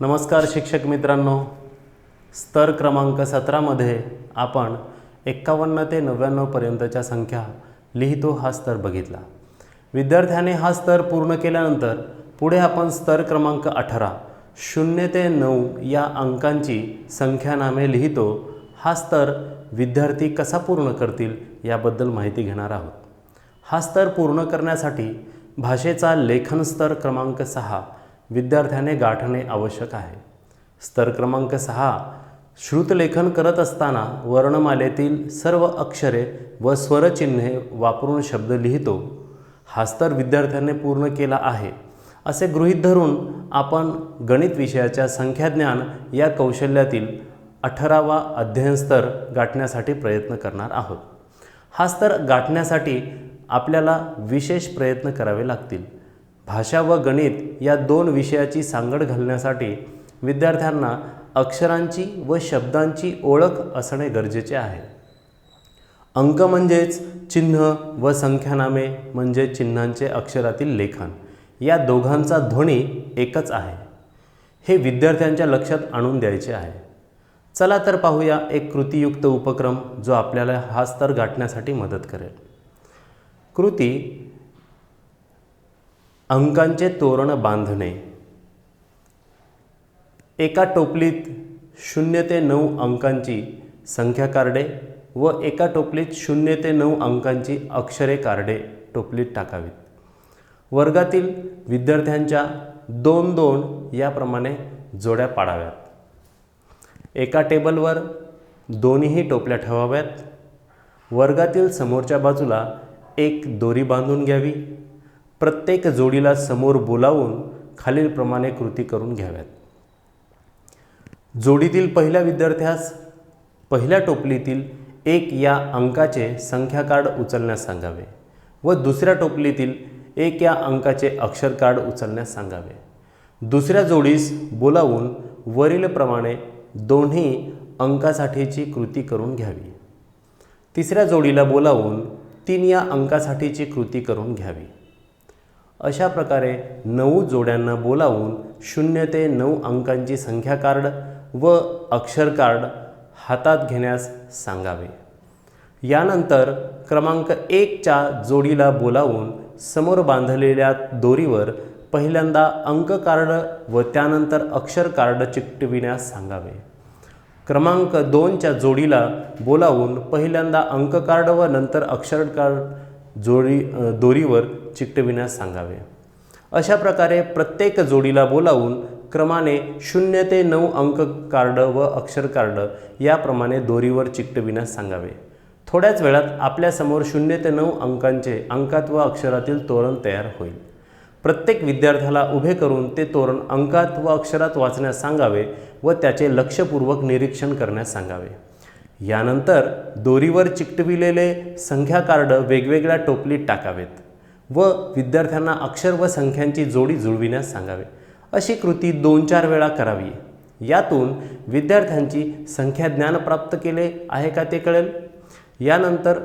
नमस्कार शिक्षक मित्रांनो. स्तर क्रमांक सतरामध्ये आपण एक्कावन्न ते नव्याण्णवपर्यंतच्या संख्या लिहितो हा स्तर बघितला. विद्यार्थ्याने हा स्तर पूर्ण केल्यानंतर पुढे आपण स्तर क्रमांक अठरा शून्य ते नऊ या अंकांची संख्या नामे लिहितो. हा स्तर विद्यार्थी कसा पूर्ण करतील याबद्दल माहिती घेणार आहोत. हा स्तर पूर्ण करण्यासाठी भाषेचा लेखन स्तर क्रमांक सहा विद्यार्थ्याने गाठणे आवश्यक आहे. स्तर क्रमांक सहा श्रुतलेखन करत असताना वर्णमालेतील सर्व अक्षरे व स्वरचिन्हे वापरून शब्द लिहितो. हा स्तर विद्यार्थ्याने पूर्ण केला आहे. असे गृहीत धरून आपण गणित विषयाच्या संख्याज्ञान या कौशल्यातील अठरावा अध्ययन स्तर गाठण्यासाठी प्रयत्न करणार आहोत. हा स्तर गाठण्यासाठी आपल्याला विशेष प्रयत्न करावे लागतील. भाषा व गणित या दोन विषयाची सांगड घालण्यासाठी विद्यार्थ्यांना अक्षरांची व शब्दांची ओळख असणे गरजेचे आहे. अंक म्हणजेच चिन्ह व संख्यानामे म्हणजे चिन्हांचे अक्षरातील लेखन. या दोघांचा ध्वनी एकच आहे. हे विद्यार्थ्यांच्या लक्षात आणून द्यायचे आहे. चला तर पाहूया एक कृतीयुक्त उपक्रम जो आपल्याला हा स्तर गाठण्यासाठी मदत करेल. कृती अंकांचे तोरण बांधणे. एका टोपलीत शून्य ते नऊ अंकांची संख्या कार्डे व एका टोपलीत शून्य ते नऊ अंकांची अक्षरे कार्डे टोपलीत टाकावीत. वर्गातील विद्यार्थ्यांच्या दोन दोन याप्रमाणे जोड्या पाडाव्यात. एका टेबलवर दोन्हीही टोपल्या ठेवाव्यात. वर्गातील समोरच्या बाजूला एक दोरी बांधून घ्यावी. प्रत्येक जोडीला समोर बोलावून खालीलप्रमाणे कृती करून घ्याव्यात. जोडीतील पहिल्या विद्यार्थ्यास पहिल्या टोपलीतील एक या अंकाचे संख्या कार्ड उचलण्यास सांगावे व दुसऱ्या टोपलीतील एक या अंकाचे अक्षर कार्ड उचलण्यास सांगावे. दुसऱ्या जोडीस बोलावून वरीलप्रमाणे दोन्ही अंकासाठीची कृती करून घ्यावी. तिसऱ्या जोडीला बोलावून तीन या अंकासाठीची कृती करून घ्यावी. अशा प्रकारे नऊ जोड्यांना बोलावून शून्य ते नऊ अंकांची संख्या कार्ड व अक्षर कार्ड हातात घेण्यास सांगावे. यानंतर क्रमांक एकच्या जोडीला बोलावून समोर बांधलेल्या दोरीवर पहिल्यांदा अंक कार्ड व त्यानंतर अक्षर कार्ड चिकटविण्यास सांगावे. क्रमांक दोनच्या जोडीला बोलावून पहिल्यांदा अंक कार्ड व नंतर अक्षर कार्ड जोडी दोरीवर चिकटविण्यास सांगावे. अशा प्रकारे प्रत्येक जोडीला बोलावून क्रमाने शून्य ते नऊ अंक कार्ड व अक्षर कार्ड याप्रमाणे दोरीवर चिकटविण्यास सांगावे. थोड्याच वेळात आपल्यासमोर शून्य ते नऊ अंकांचे अंकात व अक्षरातील तोरण तयार होईल. प्रत्येक विद्यार्थ्याला उभे करून ते तोरण अंकात व अक्षरात वाचण्यास सांगावे व त्याचे लक्षपूर्वक निरीक्षण करण्यास सांगावे. यानंतर दोरीवर चिकटविलेले संख्या कार्ड वेगवेगळ्या टोपलीत टाकावेत व विद्यार्थ्यांना अक्षर व संख्यांची जोडी जुळविण्यास सांगावे. अशी कृती दोन चार वेळा करावी. यातून विद्यार्थ्यांची संख्या ज्ञान प्राप्त केले आहे का ते कळेल? यानंतर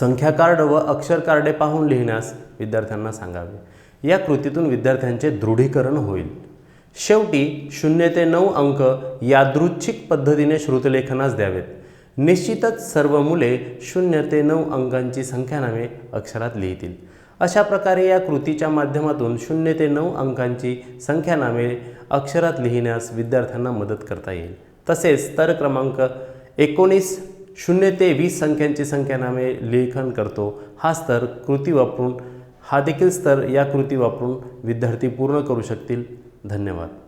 संख्या कार्ड व अक्षर कार्डे पाहून लिहिण्यास विद्यार्थ्यांना सांगावे. या कृतीतून विद्यार्थ्यांचे दृढीकरण होईल. शेवटी शून्य ते नऊ अंक यादृच्छिक पद्धतीने श्रुतलेखनास द्यावेत. निश्चितच सर्व मुले शून्य ते नऊ अंकांची संख्यानामे अक्षरात लिहितील. अशा प्रकारे या कृतीच्या माध्यमातून शून्य ते नऊ अंकांची संख्यानामे अक्षरात लिहिण्यास विद्यार्थ्यांना मदत करता येईल. तसेच स्तर क्रमांक एकोणीस शून्य ते वीस संख्यांची संख्यानामे लेखन करतो. हा स्तर कृती वापरून हा देखील स्तर या कृती वापरून विद्यार्थी पूर्ण करू शकतील. धन्यवाद.